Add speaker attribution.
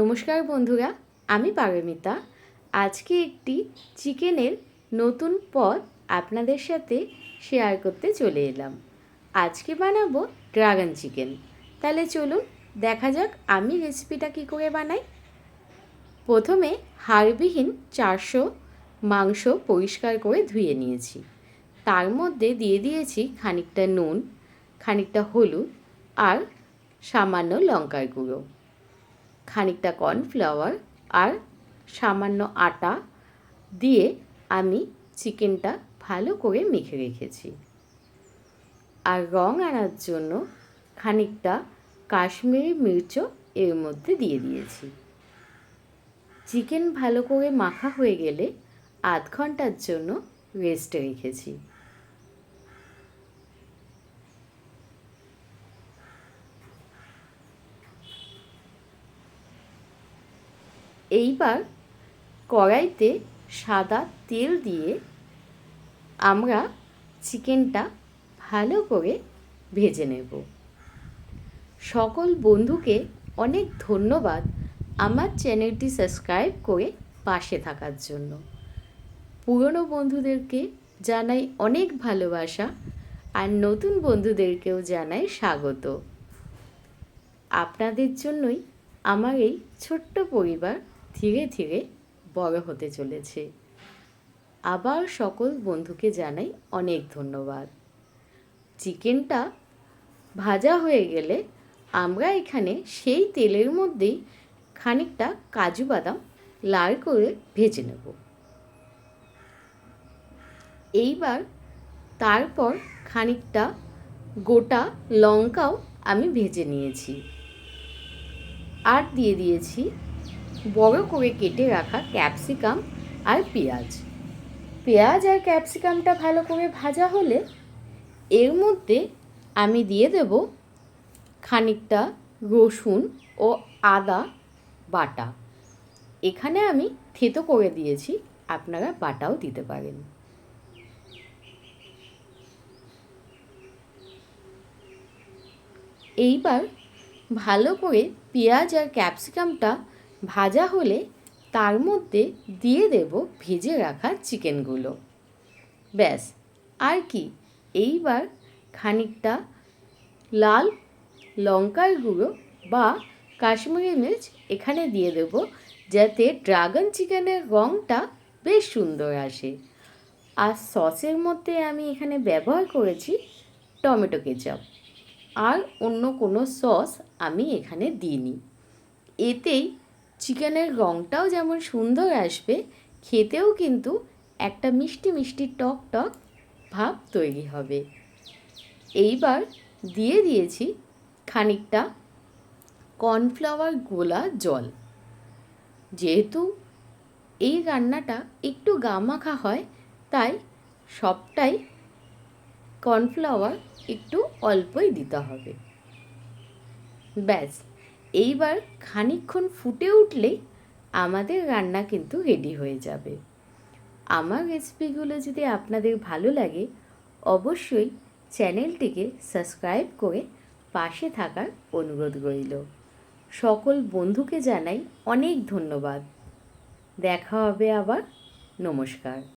Speaker 1: নমস্কার বন্ধুরা, আমি পারমিতা। আজকে একটি চিকেনের নতুন পদ আপনাদের সাথে শেয়ার করতে চলে এলাম। আজকে বানাবো ড্রাগন চিকেন তাহলে চলুন দেখা যাক আমি রেসিপিটা কী করে বানাই। প্রথমে হাড়বিহীন চারশো মাংস পরিষ্কার করে ধুয়ে নিয়েছি। তার মধ্যে দিয়ে দিয়েছি খানিকটা নুন, খানিকটা হলুদ আর সামান্য লঙ্কার গুঁড়ো। খানিকটা কর্নফ্লাওয়ার আর সামান্য আটা দিয়ে আমি চিকেনটা ভালো করে মেখে রেখেছি। আর রং আনার জন্য খানিকটা কাশ্মীরি মির্চও এর মধ্যে দিয়ে দিয়েছি। চিকেন ভালো করে মাখা হয়ে গেলে আধ ঘণ্টার জন্য রেস্টে রেখেছি। এইবার কড়াইতে সাদা তেল দিয়ে আমরা চিকেনটা ভালো করে ভেজে নেব। সকল বন্ধুকে অনেক ধন্যবাদ আমার চ্যানেলটি সাবস্ক্রাইব করে পাশে থাকার জন্য। পুরনো বন্ধুদেরকে জানাই অনেক ভালোবাসা আর নতুন বন্ধুদেরকেও জানাই স্বাগত। আপনাদের জন্যই আমার এই ছোট্ট পরিবার ধীরে ধীরে বড় হতে চলেছে। আবার সকল বন্ধুকে জানাই অনেক ধন্যবাদ। চিকেনটা ভাজা হয়ে গেলে আমরা এখানে সেই তেলের মধ্যেই খানিকটা কাজু বাদাম লাল করে ভেজে নেব। এইবার তারপর খানিকটা গোটা লঙ্কাও আমি ভেজে নিয়েছি। আর দিয়ে দিয়েছি বড় করে কেটে রাখা ক্যাপসিকাম আর পেঁয়াজ। পেঁয়াজ আর ক্যাপসিকামটা ভালো করে ভাজা হলে এর মধ্যে আমি দিয়ে দেব খানিকটা রসুন ও আদা বাটা। এখানে আমি থেতো করে দিয়েছি, আপনারা বাটাও দিতে পারেন। এইবার ভালো করে পেঁয়াজ আর ক্যাপসিকামটা ভাজা হলে তার মধ্যে দিয়ে দেব ভেজে রাখা চিকেনগুলো। ব্যাস, আর কি? এইবার খানিকটা লাল লঙ্কার গুঁড়ো বা কাশ্মীরি মির্চ এখানে দিয়ে দেব, যাতে ড্রাগন চিকেনের রঙটা বেশ সুন্দর আসে। আর সসের মধ্যে আমি এখানে ব্যবহার করেছি টমেটো কেচাপ। আর অন্য কোনো সস আমি এখানে দিইনি। এতেই চিকেনের রঙটাও যেমন সুন্দর আসবে, খেতেও কিন্তু একটা মিষ্টি মিষ্টি টক টক ভাব তৈরি হবে। এইবার দিয়ে দিয়েছি খানিকটা কর্নফ্লাওয়ার গোলা জল। যেহেতু এই রান্নাটা একটু গামাখা হয়, তাই সবটাই কর্নফ্লাওয়ার একটু অল্পই দিতে হবে। ব্যাস। এইবার খানিকক্ষণ ফুটে উঠলেই আমাদের রান্না কিন্তু রেডি হয়ে যাবে। আমার রেসিপিগুলো যদি আপনাদের ভালো লাগে, অবশ্যই চ্যানেলটিকে সাবস্ক্রাইব করে পাশে থাকার অনুরোধ রইল। সকল বন্ধুকে জানাই অনেক ধন্যবাদ। দেখা হবে আবার। নমস্কার।